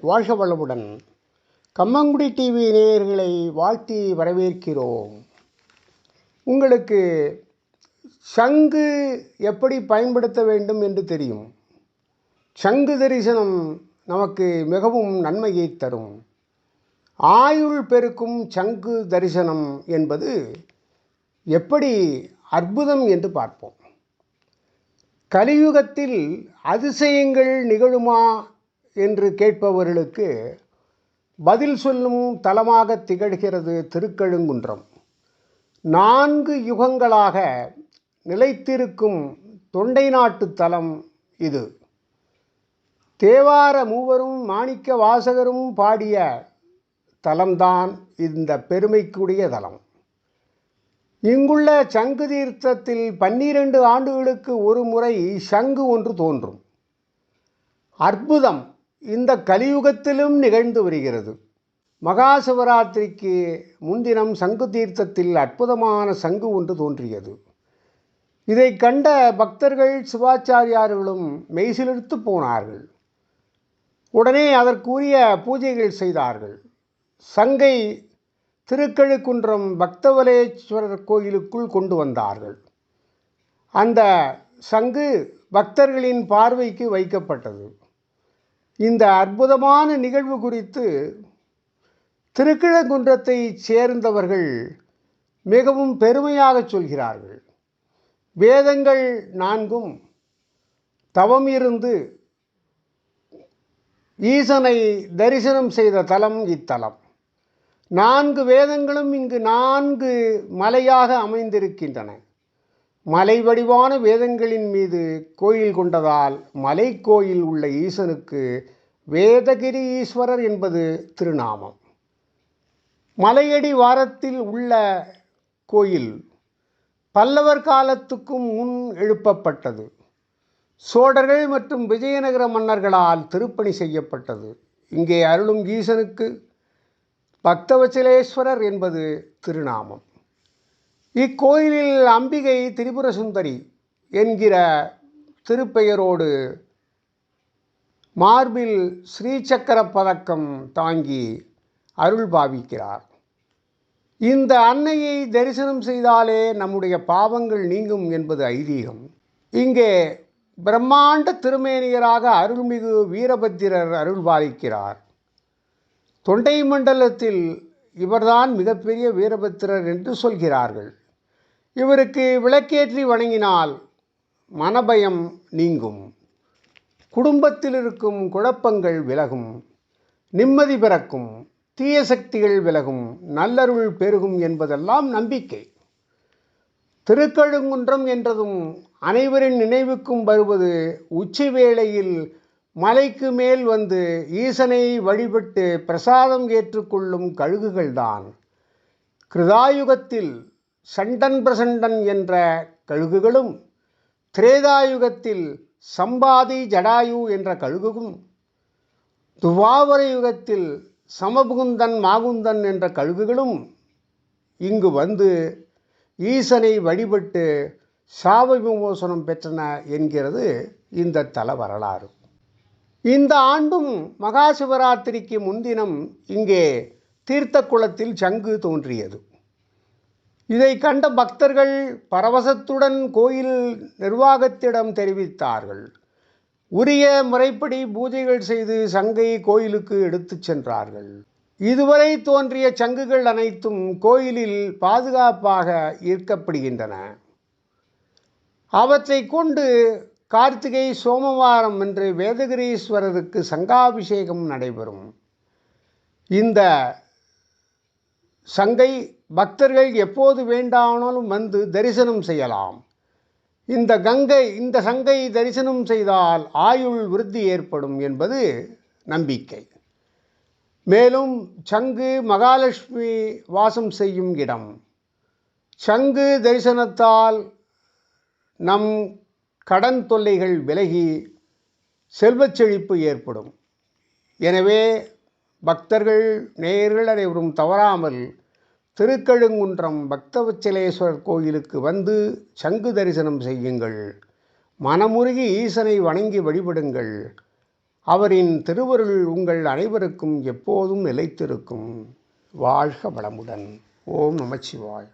வாழ்க வளமுடன். கம்மங்குடி டிவி நேயர்களை வாழ்த்தி வரவேற்கிறோம். உங்களுக்கு சங்கு எப்படி பயன்படுத்த வேண்டும் என்று தெரியும்? சங்கு தரிசனம் நமக்கு மிகவும் நன்மையை தரும். ஆயுள் பெருக்கும் சங்கு தரிசனம் என்பது எப்படி அற்புதம் என்று பார்ப்போம். கலியுகத்தில் அதிசயங்கள் நிகழுமா என்று கேட்பவர்களுக்கு பதில் சொல்லும் தலமாக திகழ்கிறது திருக்கழுங்குன்றம். நான்கு யுகங்களாக நிலைத்திருக்கும் தொண்டை நாட்டு தலம் இது. தேவார மூவரும் மாணிக்க வாசகரும் பாடிய தலம்தான் இந்த பெருமைக்குரிய தலம். இங்குள்ள சங்கு தீர்த்தத்தில் பன்னிரண்டு ஆண்டுகளுக்கு ஒரு முறை சங்கு ஒன்று தோன்றும். அற்புதம். இந்த கலியுகத்திலும் நிகழ்ந்து வருகிறது. மகா சிவராத்திரிக்கு முன்தினம் சங்கு தீர்த்தத்தில் அற்புதமான சங்கு ஒன்று தோன்றியது. இதை கண்ட பக்தர்கள் சிவாச்சாரியார்களும் மெய்சிலிருத்து போனார்கள். உடனே அதற்குரிய பூஜைகள் செய்தார்கள். சங்கை திருக்கழுக்குன்றம் பக்தவலேஸ்வரர் கோயிலுக்குள் கொண்டு வந்தார்கள். அந்த சங்கு பக்தர்களின் பார்வைக்கு வைக்கப்பட்டது. இந்த அற்புதமான நிகழ்வு குறித்து திருக்கிழங்குன்றத்தை சேர்ந்தவர்கள் மிகவும் பெருமையாக சொல்கிறார்கள். வேதங்கள் நான்கும் தவம் இருந்து ஈசனை தரிசனம் செய்த தலம் இத்தலம். நான்கு வேதங்களும் இங்கு நான்கு மலையாக அமைந்திருக்கின்றன. மலை வடிவான வேதங்களின் மீது கோயில் கொண்டதால் மலை கோயில் உள்ள ஈசனுக்கு வேதகிரி ஈஸ்வரர் என்பது திருநாமம். மலையடி வாரத்தில் உள்ள கோயில் பல்லவர் காலத்துக்கும் முன் எழுப்பப்பட்டது. சோழர்கள் மற்றும் விஜயநகர மன்னர்களால் திருப்பணி செய்யப்பட்டது. இங்கே அருளும் ஈசனுக்கு பக்தவச்சலேஸ்வரர் என்பது திருநாமம். இக்கோயிலில் அம்பிகை திரிபுர சுந்தரி என்கிற திருப்பெயரோடு மார்பில் ஸ்ரீசக்கர பதக்கம் தாங்கி அருள் பாவிக்கிறார். இந்த அன்னையை தரிசனம் செய்தாலே நம்முடைய பாவங்கள் நீங்கும் என்பது ஐதீகம். இங்கே பிரம்மாண்ட திருமேனியராக அருள்மிகு வீரபத்திரர் அருள் பாலிக்கிறார். தொண்டை மண்டலத்தில் இவர்தான் மிகப்பெரிய வீரபத்திரர் என்று சொல்கிறார்கள். இவருக்கு விளக்கேற்றி வணங்கினால் மனபயம் நீங்கும். குடும்பத்தில் இருக்கும் குழப்பங்கள் விலகும் நிம்மதி பிறக்கும் தீய சக்திகள் விலகும் நல்லருள் பெருகும் என்பதெல்லாம் நம்பிக்கை. திருக்கழுங்குன்றம் என்றதும் அனைவரின் நினைவுக்கும் வருவது உச்சி வேளையில் மலைக்கு மேல் வந்து ஈசனை வழிபட்டு பிரசாதம் ஏற்றுக்கொள்ளும் கழுகுகள்தான். கிருதாயுகத்தில் சண்டன் பிரசண்டன் என்ற கழுகுகளும் திரேதாயுகத்தில் சம்பாதி ஜடாயு என்ற கழுகுகும். துவாவர யுகத்தில் சமபுகுந்தன் மாகுந்தன் என்ற கழுகுகளும் இங்கு வந்து ஈசனை வழிபட்டு சாப விமோசனம் பெற்றன என்கிறது இந்த தல வரலாறு. இந்த ஆண்டும் மகா சிவராத்திரிக்கு முன்தினம் இங்கே தீர்த்த குளத்தில் சங்கு தோன்றியது. இதை கண்ட பக்தர்கள் பரவசத்துடன் கோயில் நிர்வாகத்திடம் தெரிவித்தார்கள். உரிய முறைப்படி பூஜைகள் செய்து சங்கை கோயிலுக்கு எடுத்துச் சென்றார்கள். இதுவரை தோன்றிய சங்குகள் அனைத்தும் கோயிலில் பாதுகாப்பாக ஈர்க்கப்படுகின்றன. அவற்றை கொண்டு கார்த்திகை சோமவாரம் என்று வேதகிரீஸ்வரருக்கு சங்காபிஷேகம் நடைபெறும். இந்த சங்கை பக்தர்கள் எப்போது வேண்டானாலும் வந்து தரிசனம் செய்யலாம். இந்த கங்கை இந்த சங்கை தரிசனம் செய்தால் ஆயுள் விருத்தி ஏற்படும் என்பது நம்பிக்கை. மேலும் சங்கு மகாலட்சுமி வாசம் செய்யும் இடம். சங்கு தரிசனத்தால் நம் கடன் தொல்லைகள் விலகி செல்வச் செழிப்பு ஏற்படும். எனவே பக்தர்கள் நேயர்கள் அனைவரும் தவறாமல் திருக்கழுங்குன்றம் பக்தவச்சலேஸ்வரர் கோயிலுக்கு வந்து சங்கு தரிசனம் செய்யுங்கள். மனமுருகி ஈசனை வணங்கி வழிபடுங்கள். அவரின் திருவருள் உங்கள் அனைவருக்கும் எப்போதும் நிலைத்திருக்கும். வாழ்க வளமுடன். ஓம் நமச்சிவாய்